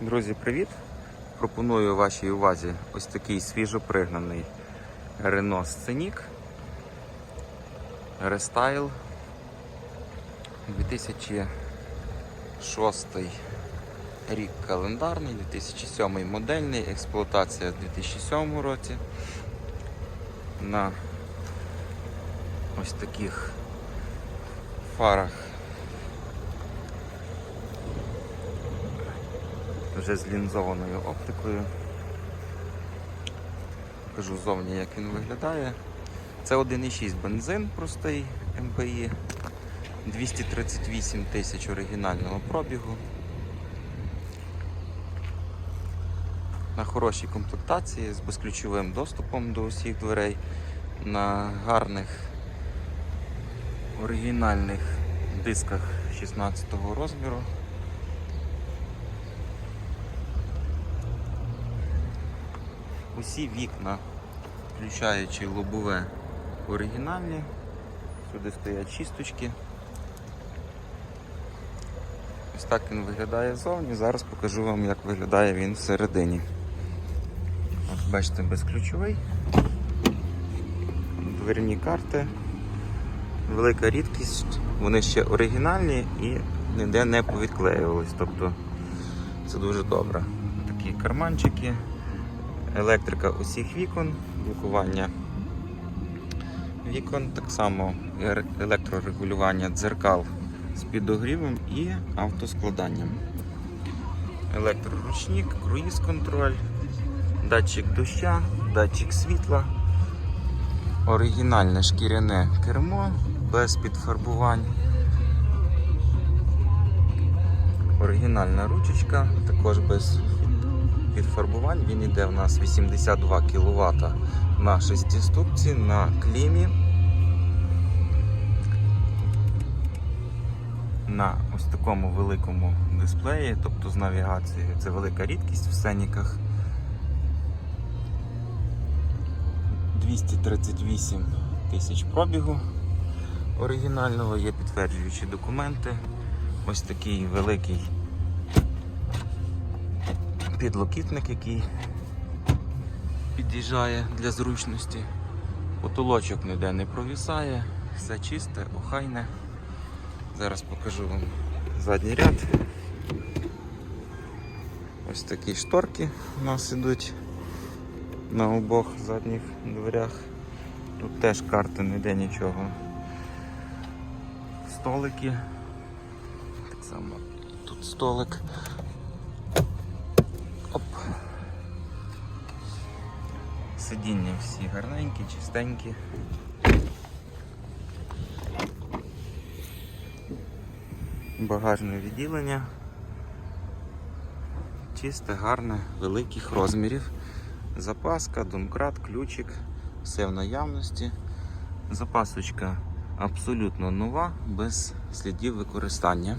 Друзі, привіт! Пропоную вашій увазі ось такий свіжопригнаний Renault Scenic Restyle 2006 рік календарний, 2007 модельний, експлуатація в 2007 році. На ось таких фарах вже з лінзованою оптикою. Покажу зовні, як він виглядає. Це 1,6 бензин простий МПІ, 238 тисяч оригінального пробігу. На хорошій комплектації з безключовим доступом до усіх дверей, на гарних оригінальних дисках 16 розміру. Усі вікна, включаючи лобове, оригінальні. Сюди стоять шісточки. Ось так він виглядає ззовні. Зараз покажу вам, як виглядає він всередині. От бачите, безключовий. Дверні карти. Велика рідкість, вони ще оригінальні і ніде не повідклеювались. Тобто це дуже добре. Такі карманчики електрика усіх вікон, блокування вікон, так само електрорегулювання дзеркал з підогрівом і автоскладанням. Електроручник, круїз контроль, датчик доща, датчик світла, оригінальне шкіряне кермо без підфарбувань. Оригінальна ручечка, також без підфарбувань. Він йде в нас 82 кВт на шестиступці на клімі. На ось такому великому дисплеї, тобто з навігацією. Це велика рідкість в сеніках. 238 тисяч пробігу оригінального, є підтверджуючі документи. Ось такий великий підлокітник, який під'їжджає для зручності. Потолочок ніде не провісає, все чисте, охайне. Зараз покажу вам задній ряд. Ось такі шторки у нас ідуть на обох задніх дверях. Тут теж карти ніде нічого. Столики. Так само тут столик. Сидіння всі гарненькі, чистенькі. Багажне відділення. Чисте, гарне, великих розмірів. Запаска, домкрат, ключик, все в наявності. Запасочка абсолютно нова, без слідів використання.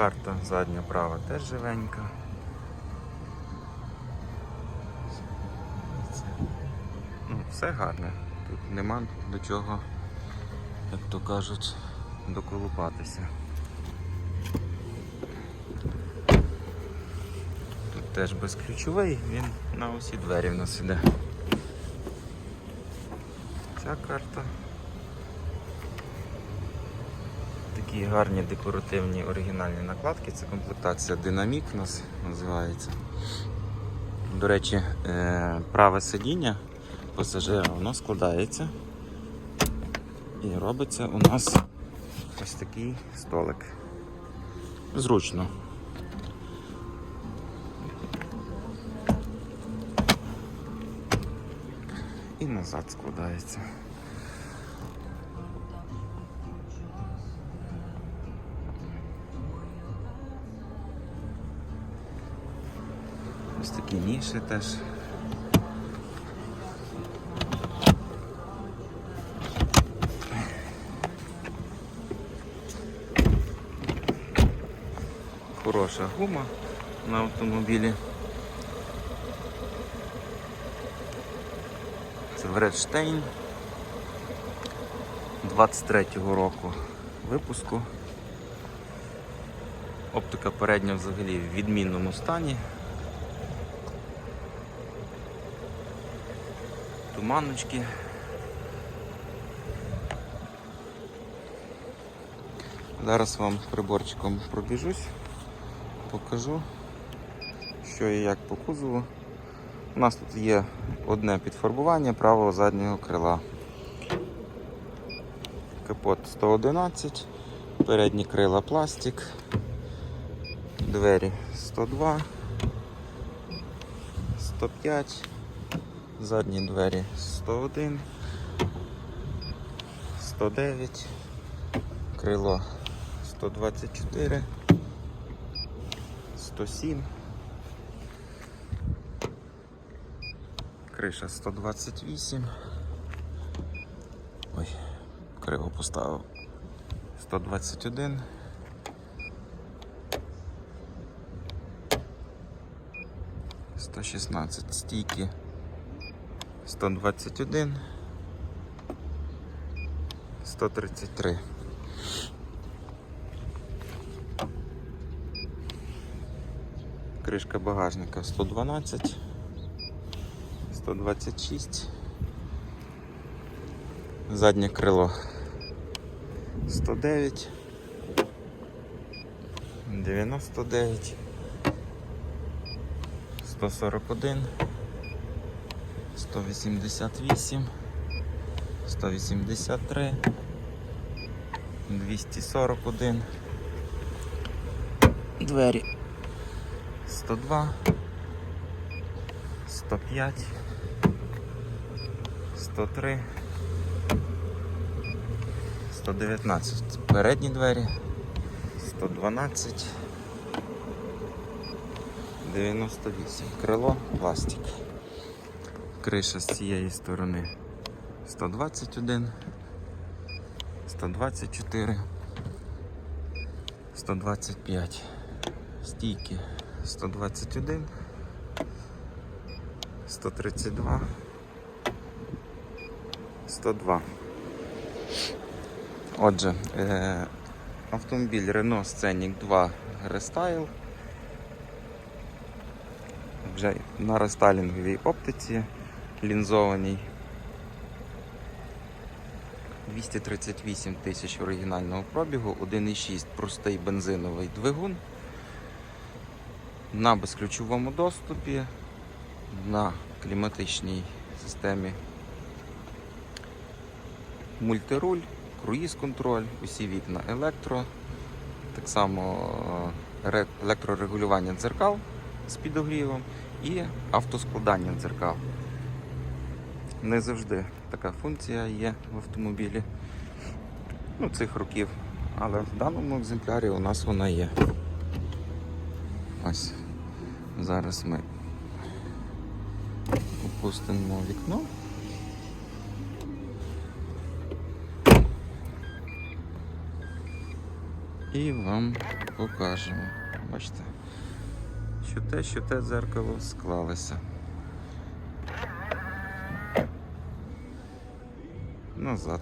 Карта задня права теж живенька. Ну, все гарне. Тут нема до чого, як то кажуть, доколупатися. Тут теж безключовий, він на усі двері в нас іде. Ця карта. Такі гарні декоративні оригінальні накладки. Це комплектація Динамік у нас називається. До речі, е, праве сидіння пасажира воно складається і робиться у нас ось такий столик. Зручно. І назад складається. Такі ніші теж. Хороша гума на автомобілі. Це Вредштейн 23-го року випуску. Оптика передня взагалі в відмінному стані. Туманочки. Зараз вам приборчиком пробіжусь, покажу, що і як по кузову. У нас тут є одне підфарбування правого заднього крила. Капот 111, передні крила пластик, двері 102, 105, задні двері 101, 109, крило 124, 107. Криша 128. Ой, криво поставив. 121. Сто шістнадцять стійки. 121. 133. Кришка багажника 112. 126. Заднє крило 109. 99. 141. 188. 183. 241. Двері 102. 105. 103, 119. Передні двері, 112, 98. Крило, пластик. Криша з цієї сторони 121, 124, 125. Стійки 121, 132. 102. Отже, е, автомобіль Renault Scenic 2 Restyle. Вже на рестайлінговій оптиці лінзованій. 238 тисяч оригінального пробігу, 1,6 простий бензиновий двигун. На безключовому доступі, на кліматичній системі мультируль, круїз-контроль, усі вікна електро, так само е, електрорегулювання дзеркал з підогрівом і автоскладання дзеркал. Не завжди така функція є в автомобілі ну, цих років, але в даному екземплярі у нас вона є. Ось зараз ми опустимо вікно. І вам покажемо. Бачите, що те, що те дзеркало склалося. Назад.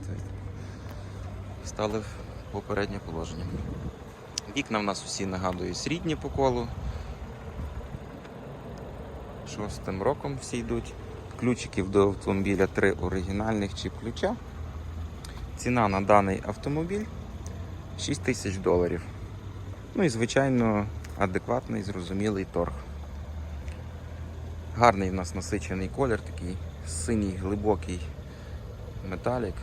Стали в попереднє положення. Вікна в нас усі нагадують рідні по колу. Шостим роком всі йдуть. Ключиків до автомобіля три оригінальних чіп ключа. Ціна на даний автомобіль 6 тисяч доларів. Ну і, звичайно, адекватний, зрозумілий торг. Гарний в нас насичений колір, такий синій глибокий металік.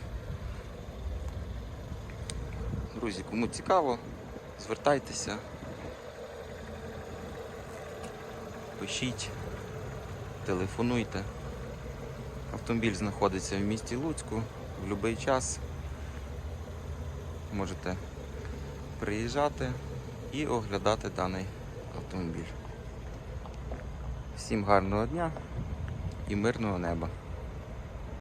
Друзі, кому цікаво, звертайтеся, пишіть, телефонуйте. Автомобіль знаходиться в місті Луцьку в будь-який час. Можете приїжджати і оглядати даний автомобіль. Всім гарного дня і мирного неба!